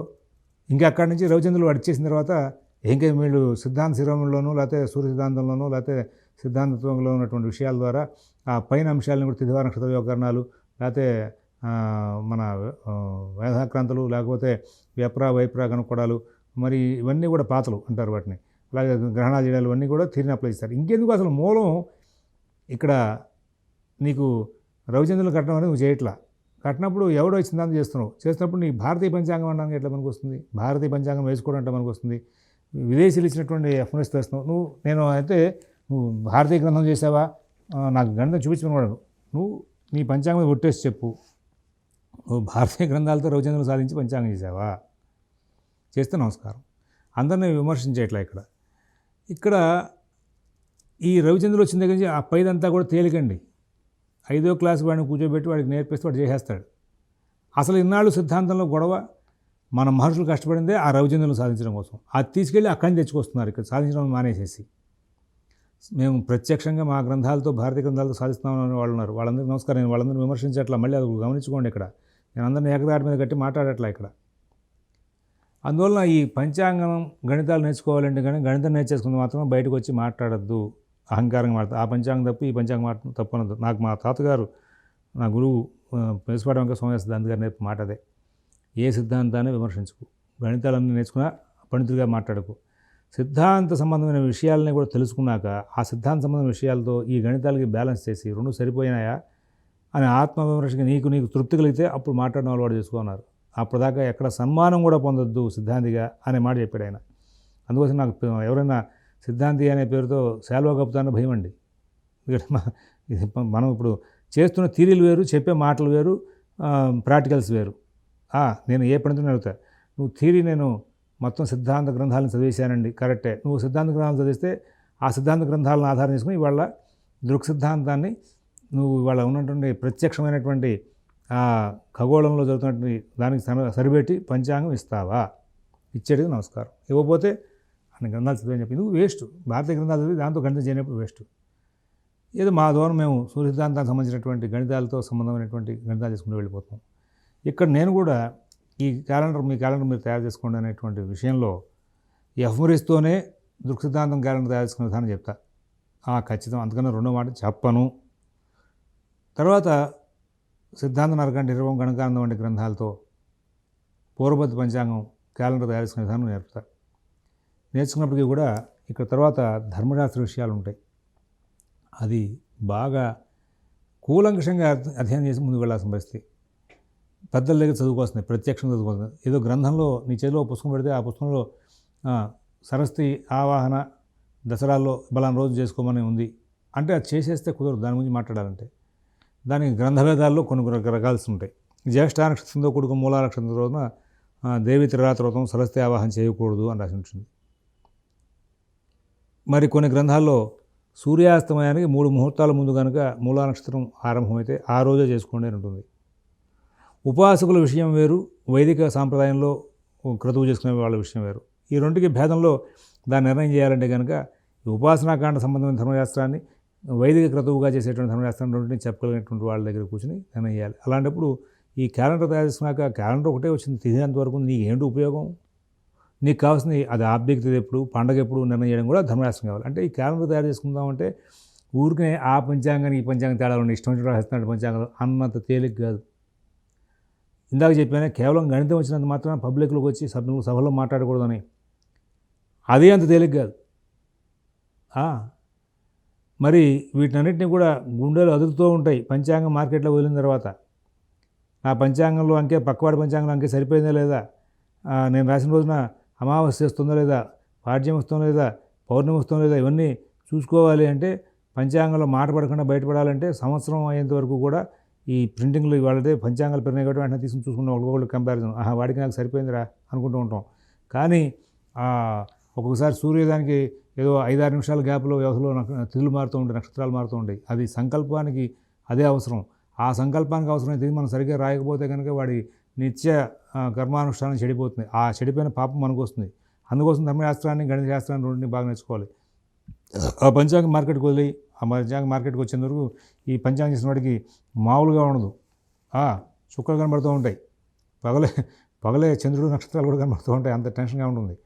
ఇంకా అక్కడి నుంచి రవిచంద్రులు వాడు ఇచ్చేసిన తర్వాత ఇంకా వీళ్ళు సిద్ధాంత శిరోమంలోనూ లేకపోతే సూర్య సిద్ధాంతంలోనూ లేకపోతే సిద్ధాంతత్వంలో ఉన్నటువంటి విషయాల ద్వారా ఆ పైన అంశాలను కూడా తిదివార నక్షత్ర వ్యోకరణాలు లేకపోతే మన వేదాక్రాంతులు లేకపోతే వ్యప్ర వైప్ర కనుక్కోడాలు మరి ఇవన్నీ కూడా పాతలు అంటారు వాటిని. అలాగే గ్రహణాలు చేయడాలు ఇవన్నీ కూడా తిరిగి అప్లై చేస్తారు. ఇంకెందుకు అసలు మూలం? ఇక్కడ నీకు రవిచంద్రులు కట్టడం అనేది నువ్వు చేయట్లా. కట్టినప్పుడు ఎవడో సిద్ధాంతం చేస్తున్నావు? చేసినప్పుడు నీ భారతీయ పంచాంగం అనడానికి ఎట్లా మనకు వస్తుంది భారతీయ పంచాంగం వేసుకోవడం అంటే మనకు వస్తుంది విదేశీలు ఇచ్చినటువంటి ఎఫ్ఎస్ తెస్తున్నావు నువ్వు నేను అయితే నువ్వు భారతీయ గ్రంథం చేసావా నాకు గణితం చూపించమని నువ్వు నీ పంచాంగం కొట్టేసి చెప్పు. నువ్వు భారతీయ గ్రంథాలతో రవిచంద్రులు సాధించి పంచాంగం చేసావా చేస్తే నమస్కారం. అందరినీ విమర్శించేట్లా ఇక్కడ? ఇక్కడ ఈ రవిచంద్రులు వచ్చిన దగ్గర నుంచి ఆ పైదంతా కూడా తేలికండి. ఐదో క్లాస్ వాడిని కూర్చోబెట్టి వాడికి నేర్పిస్తే వాడు చేసేస్తాడు. అసలు ఇన్నాళ్ళు సిద్ధాంతంలో గొడవ మన మహర్షులు కష్టపడిందే ఆ రవిచంద్రులను సాధించడం కోసం. అది తీసుకెళ్ళి అక్కడిని తెచ్చుకొస్తున్నారు ఇక్కడ సాధించడం మానేసేసి. మేము ప్రత్యక్షంగా మా గ్రంథాలతో భారతీయ గ్రంథాలతో సాధిస్తున్నామని వాళ్ళు ఉన్నారు. వాళ్ళందరికీ నమస్కారం. నేను వాళ్ళందరూ విమర్శించట్లా మళ్ళీ అది గమనించుకోండి ఇక్కడ. నేను అందరిని ఏకదాటి మీద కట్టి మాట్లాడట్లా ఇక్కడ. అందువల్ల ఈ పంచాంగం గణితాలు నేర్చుకోవాలంటే కానీ గణితం నేర్చేసుకుంది మాత్రం బయటకు వచ్చి మాట్లాడద్దు. అహంకారంగా మాట్లాడు ఆ పంచాంగం తప్పు ఈ పంచాంగం మాట తప్పు అనద్దు నాకు మా తాతగారు నా గురువు పెసుపాటి వెంకట సోమయ్య సిద్ధాంత గారు నేర్పు మాట అదే ఏ సిద్ధాంతాన్ని విమర్శించుకు. గణితాలన్నీ నేర్చుకున్నా పండితుడిగా మాట్లాడకు. సిద్ధాంత సంబంధమైన విషయాలని కూడా తెలుసుకున్నాక ఆ సిద్ధాంత సంబంధమైన విషయాలతో ఈ గణితాలకి బ్యాలెన్స్ చేసి రెండు సరిపోయినాయా? అని ఆత్మవిమర్శకి నీకు నీకు తృప్తి కలిగితే అప్పుడు మాట్లాడడం అలవాటు చేసుకున్నారు అప్పటిదాకా ఎక్కడ సన్మానం కూడా పొందొద్దు సిద్ధాంతిగా అనే మాట చెప్పాడు ఆయన. అందుకోసం నాకు ఎవరైనా సిద్ధాంతి అనే పేరుతో శాల్వా కప్పుతానో భయం అండి ఎందుకంటే మనం ఇప్పుడు చేస్తున్న థీరీలు వేరు చెప్పే మాటలు వేరు ప్రాక్టికల్స్ వేరు. నేను ఏ పండితుని అడుగుతా? నువ్వు థీరీ నేను మొత్తం సిద్ధాంత గ్రంథాలను చదివేశానండి కరెక్టే. నువ్వు సిద్ధాంత గ్రంథాలు చదివిస్తే ఆ సిద్ధాంత గ్రంథాలను ఆధారం చేసుకుని ఇవాళ దృక్ సిద్ధాంతాన్ని నువ్వు ఇవాళ ఉన్నటువంటి ప్రత్యక్షమైనటువంటి ఆ ఖగోళంలో జరుగుతున్నటువంటి దానికి సరిపెట్టి పంచాంగం ఇస్తావా? ఇచ్చేటికి నమస్కారం. ఇవ్వకపోతే అన్న గ్రంథాలు చదివని చెప్పి. నువ్వు వేస్ట్. భారతీయ గ్రంథాలు చదివి దాంతో గణితం చేయనప్పుడు వేస్ట్. ఏదో మా ద్వారా మేము సూర్య సిద్ధాంతానికి సంబంధించినటువంటి గణితాలతో సంబంధమైనటువంటి గణితాలు చేసుకుంటూ వెళ్ళిపోతాం. ఇక్కడ నేను కూడా ఈ క్యాలెండర్ మీ క్యాలెండర్ మీరు తయారు చేసుకోండి అనేటువంటి విషయంలో ఎఫ్మరిస్తోనే దృక్సిద్ధాంతం క్యాలెండర్ తయారు చేసుకునే విధానం చెప్తా. ఆ, ఖచ్చితం. అందుకనే రెండో మాట చెప్పను. తర్వాత సిద్ధాంత నరకండ నిర్వం గణకానందం వంటి గ్రంథాలతో పూర్వపతి పంచాంగం క్యాలెండర్ తయారు చేసుకునే విధానం నేర్పుతా. నేర్చుకున్నప్పటికీ కూడా ఇక్కడ తర్వాత ధర్మశాస్త్ర విషయాలు ఉంటాయి. అది బాగా కూలంకషంగా అధ్యయనం చేసి ముందుకు వెళ్ళాల్సిన పరిస్థితి. పెద్దల దగ్గర చదువుకోవాల్సింది ప్రత్యక్షంగా చదువుకోవాల్సింది ఏదో గ్రంథంలో నీ చేతిలో పుస్తకం పెడితే ఆ పుస్తకంలో సరస్తి సరస్వతి ఆవాహన దసరాల్లో బలాన్ని రోజు చేసుకోమని ఉంది అంటే అది చేసేస్తే కుదరదు. దాని గురించి మాట్లాడాలంటే. దానికి గ్రంథభేదాల్లో కొన్ని రకాల్సి ఉంటాయి. జ్యేష్ఠ నక్షత్రంతో కూడుకు మూలా నక్షత్రం రోజున దేవి త్రిరాత్రవ్రతం సరస్వతి ఆవాహన చేయకూడదు అని రాసి ఉంటుంది. మరి కొన్ని గ్రంథాల్లో సూర్యాస్తమయానికి మూడు ముహూర్తాల ముందు కనుక మూలా నక్షత్రం ఆరంభమైతే ఆ రోజే చేసుకోండి అని ఉంటుంది. ఉపాసకుల విషయం వేరు వైదిక సాంప్రదాయంలో క్రతువు చేసుకునే వాళ్ళ విషయం వేరు. ఈ రెండుకి భేదంలో దాన్ని నిర్ణయం చేయాలంటే కనుక ఈ ఉపాసనాకాండ సంబంధమైన ధర్మశాస్త్రాన్ని వైదిక క్రతువుగా చేసేటువంటి ధర్మశాస్త్రం రెండింటిని చెప్పగలిగినటువంటి వాళ్ళ దగ్గర కూర్చొని నిర్ణయం చేయాలి. అలాంటప్పుడు ఈ క్యాలెండర్ తయారు చేసుకున్నాక క్యాలెండర్ ఒకటే వచ్చింది తిథి నీకు ఏంటి ఉపయోగం? నీకు కావాల్సిన అది ఆబ్జెక్ట్ ఎప్పుడు పండగ ఎప్పుడు నిర్ణయం చేయడం కూడా ధర్మరాశం కావాలి. అంటే ఈ క్యాలెండర్ తయారు చేసుకుందామంటే ఊరికే ఆ పంచాంగానికి ఈ పంచాంగం తేడా ఉండి ఇష్టం వచ్చినట్టు రాస్తున్నాడు పంచాంగం అన్నంత తేలిక కాదు. ఇందాక చెప్పాను కేవలం గణితం వచ్చినంత మాత్రం పబ్లిక్లోకి వచ్చి సభ్యులు సభలో మాట్లాడకూడదని. అదే అంత తేలిక కాదు. మరి వీటన్నిటిని కూడా గుండెలు అదురుతూ ఉంటాయి. పంచాంగం మార్కెట్లో వదిలిన తర్వాత నా పంచాంగంలో అంకే పక్కవాడి పంచాంగంలో అంకే సరిపోయిందా లేదా? నేను రాసిన రోజున అమావాస్య వస్తుందో లేదా పాడ్యం వస్తుందో లేదా పౌర్ణమి వస్తుందో లేదా ఇవన్నీ చూసుకోవాలి అంటే పంచాంగంలో మాట పడకుండా బయటపడాలంటే సంవత్సరం అయ్యేంత వరకు కూడా ఈ ప్రింటింగ్లు ఇవాళతే పంచాంగాలు పెరిగినాయి కాబట్టి వెంటనే తీసుకుని చూసుకున్న ఒకళ్ళు కంపారిజన్ ఆహా వాడికి నాకు సరిపోయిందిరా అనుకుంటూ ఉంటాం. కానీ ఒక్కొక్కసారి సూర్యోదయానికి ఏదో ఐదారు నిమిషాల గ్యాప్లో వ్యవస్థలో నక్ష- మారుతూ ఉంటాయి నక్షత్రాలు మారుతూ ఉంటాయి. అది సంకల్పానికి అదే అవసరం. ఆ సంకల్పానికి అవసరమైతే మనం సరిగ్గా రాయకపోతే కనుక వాడి నిత్య కర్మానుష్ఠానం చెడిపోతుంది. ఆ చెడిపోయిన పాపం మనకు వస్తుంది అందుకోసం ధర్మశాస్త్రాన్ని గణిత శాస్త్రాన్ని రెండింటిని బాగా నేర్చుకోవాలి. ఆ పంచాంగ మార్కెట్కి వదిలి ఆ పంచాంగ మార్కెట్కి వచ్చేంత వరకు ఈ పంచాంగం చేసిన వాడికి మామూలుగా ఉండదు. చుక్కలు కనబడుతూ ఉంటాయి. పగలే పగలే చంద్రుడు నక్షత్రాలు కూడా కనబడుతూ ఉంటాయి. అంత టెన్షన్గా ఉంటుంది.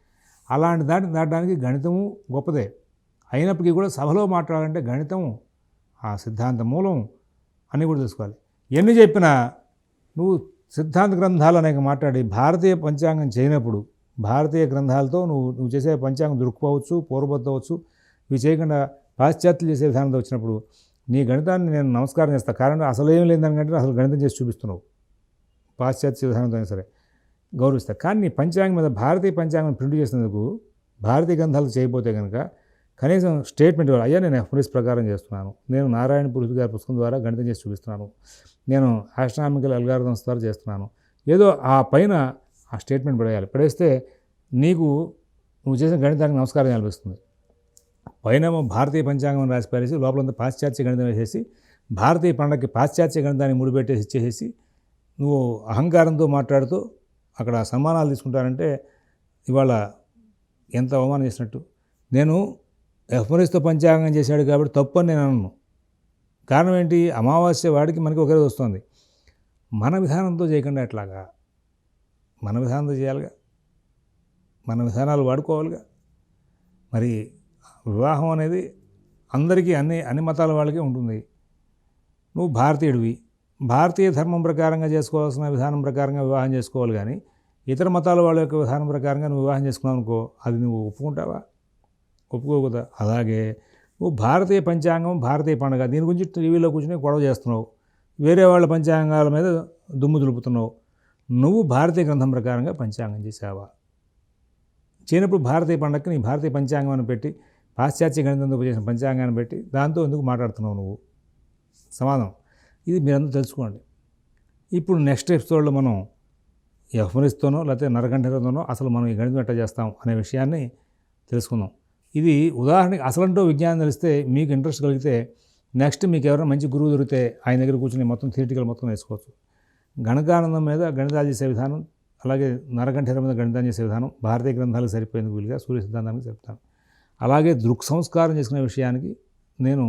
అలాంటి దాటిని దాటడానికి గణితము గొప్పదే. అయినప్పటికీ కూడా సభలో మాట్లాడాలంటే గణితం ఆ సిద్ధాంత మూలం అన్నీ కూడా తెలుసుకోవాలి. ఎన్ని చెప్పినా నువ్వు సిద్ధాంత గ్రంథాలు అనేక మాట్లాడి భారతీయ పంచాంగం చేయనప్పుడు భారతీయ గ్రంథాలతో నువ్వు నువ్వు చేసే పంచాంగం దొరుకుకోవచ్చు పూర్వబద్దవచ్చు ఇవి చేయకుండా పాశ్చాత్యులు చేసే విధానంతో వచ్చినప్పుడు నీ గణితాన్ని నేను నమస్కారం చేస్తాను కారణం అసలు ఏం లేదనికంటే అసలు గణితం చేసి చూపిస్తున్నావు. పాశ్చాత్య విధానంతో అయినా సరే గౌరవిస్తా. కానీ నీ పంచాంగం మీద భారతీయ పంచాంగం ప్రింట్ చేసినందుకు భారతీయ గ్రంథాలు చేయబోతే కనుక కనీసం స్టేట్మెంట్ ఇవ్వాలి. అయ్యా నేను ఎఫ్ఎస్ ప్రకారం చేస్తున్నాను. నేను నారాయణ పురుషు గారి పుస్తకం ద్వారా గణితం చేసి చూపిస్తున్నాను. నేను ఆస్ట్రానామికల్ అల్గారిథమ్స్ ద్వారా చేస్తున్నాను. ఏదో ఆ పైన ఆ స్టేట్మెంట్ పడేయాలి. పడేస్తే నీకు నువ్వు చేసిన గణితానికి నమస్కారం కనిపిస్తుంది పైనేమో భారతీయ పంచాంగం రాసి పారేసి లోపలంతా పాశ్చాత్య గణితం వేసేసి భారతీయ పండగకి పాశ్చాత్య గణితాన్ని ముడిపెట్టేసి ఇచ్చేసేసి నువ్వు అహంకారంతో మాట్లాడుతూ అక్కడ సన్మానాలు తీసుకుంటారంటే ఇవాళ ఎంత అవమానం చేసినట్టు. నేను ఎఫ్మరిస్తో పంచాంగం చేశాడు కాబట్టి తప్పు అని నేను అనను. కారణం ఏంటి? అమావాస్య వాడికి మనకి ఒకరోజు వస్తుంది. మన విధానంతో చేయకుండా ఎట్లాగా? మన విధానంతో చేయాలిగా? మన విధానాలు వాడుకోవాలిగా? మరి వివాహం అనేది అందరికీ అన్ని అన్ని మతాల వాళ్ళకి ఉంటుంది. నువ్వు భారతీయుడివి. భారతీయ ధర్మం ప్రకారంగా చేసుకోవాల్సిన విధానం ప్రకారంగా వివాహం చేసుకోవాలి కానీ ఇతర మతాల వాళ్ళ యొక్క విధానం ప్రకారంగా నువ్వు వివాహం చేసుకున్నావు అనుకో అది నువ్వు ఒప్పుకుంటావా? ఒప్పుకోవు అలాగే నువ్వు భారతీయ పంచాంగం భారతీయ పండుగ దీని గురించి టీవీలో కూర్చొని గొడవ చేస్తున్నావు. వేరే వాళ్ళ పంచాంగాల మీద దుమ్ము దులుపుతున్నావు. నువ్వు భారతీయ గ్రంథం ప్రకారంగా పంచాంగం చేసావా చేయనప్పుడు భారతీయ పండగకి నీ భారతీయ పంచాంగం అని పెట్టి పాశ్చాత్య గణితంతో చేసిన పంచాంగాన్ని పెట్టి దాంతో ఎందుకు మాట్లాడుతున్నావు నువ్వు? సమాధానం. ఇది మీరందరూ తెలుసుకోండి. ఇప్పుడు నెక్స్ట్ ఎపిసోడ్లో మనం ఎఫ్మరిస్తోనో లేకపోతే నరకంఠతోనో అసలు మనం ఈ గణితం ఎట్లా చేస్తాం అనే విషయాన్ని తెలుసుకుందాం. ఇది ఉదాహరణకి అసలంటూ విజ్ఞానం తెలిస్తే మీకు ఇంట్రెస్ట్ కలిగితే నెక్స్ట్ మీకు ఎవరైనా మంచి గురువు దొరికితే ఆయన దగ్గర కూర్చొని మొత్తం థియేటికల్ మొత్తం నేర్చుకోవచ్చు గణకానందం మీద గణితాలు చేసే విధానం అలాగే నరకంఠర మీద గణితాన్ని చేసే విధానం భారతీయ గ్రంథాలకు సరిపోయింది వీలుగా సూర్య సిద్ధాంతానికి చెప్తాను. అలాగే దృక్ సంస్కారం చేసుకునే విషయానికి నేను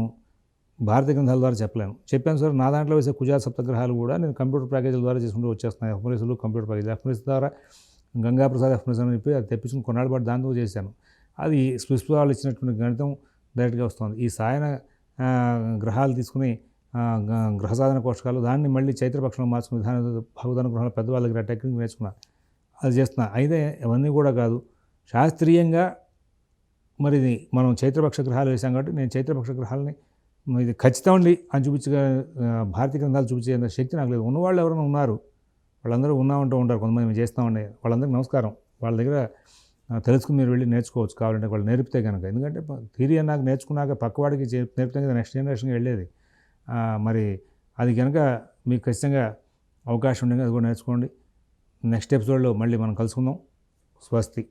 భారతీయ గ్రంథాల ద్వారా చెప్పలేను. చెప్పాను సార్ నా దాంట్లో వేసే కుజా సప్తగ్రహాలు కూడా నేను కంప్యూటర్ ప్యాకేజీల ద్వారా చేసుకుంటూ వచ్చేస్తున్నాయి. ఎఫ్ఎస్లు కంప్యూటర్ ప్యాకేజ్ ఎఫ్ఎస్ ద్వారా గంగాప్రసాద్ ఎఫ్ఎస్ అని చెప్పి అది తెప్పించుకుని కొన్నాళ్ళ పాటు దాంతో చేశాను. అది స్విస్ వాళ్ళు ఇచ్చినటువంటి గణితం డైరెక్ట్గా వస్తుంది. ఈ సాయన గ్రహాలు తీసుకుని గ- గ్రహ సాధన పోషకాలు దాన్ని మళ్ళీ చైత్రపక్షంలో మార్చుకుని విధానం భగవదాన గ్రహాలు పెద్దవాళ్ళ దగ్గర టెక్నిక్ నేర్చుకున్నా అది చేస్తున్నా. అయితే అవన్నీ కూడా కాదు. శాస్త్రీయంగా మరి ఇది మనం చైత్రపక్ష గ్రహాలు వేసాం కాబట్టి నేను చైత్రపక్ష గ్రహాలని ఇది ఖచ్చితండి అని చూపించగా భారతీయ గ్రంథాలు చూపించేంత శక్తి నాకు లేదు. ఉన్నవాళ్ళు ఎవరైనా ఉన్నారు వాళ్ళందరూ ఉన్నామంటూ ఉంటారు కొంతమంది మేము చేస్తామండి. వాళ్ళందరికీ నమస్కారం. వాళ్ళ దగ్గర తెలుసుకుని మీరు వెళ్ళి నేర్చుకోవచ్చు కావాలంటే వాళ్ళు నేర్పితే కనుక ఎందుకంటే థియరీ అన్నాక నేర్చుకున్నాక పక్కవాడికి నేర్పితే కదా నెక్స్ట్ జనరేషన్కి వెళ్ళేది. మరి అది కనుక మీకు ఖచ్చితంగా అవకాశం ఉండగా అది కూడా నేర్చుకోండి. నెక్స్ట్ ఎపిసోడ్లో మళ్ళీ మనం కలుసుకుందాం. స్వస్తి.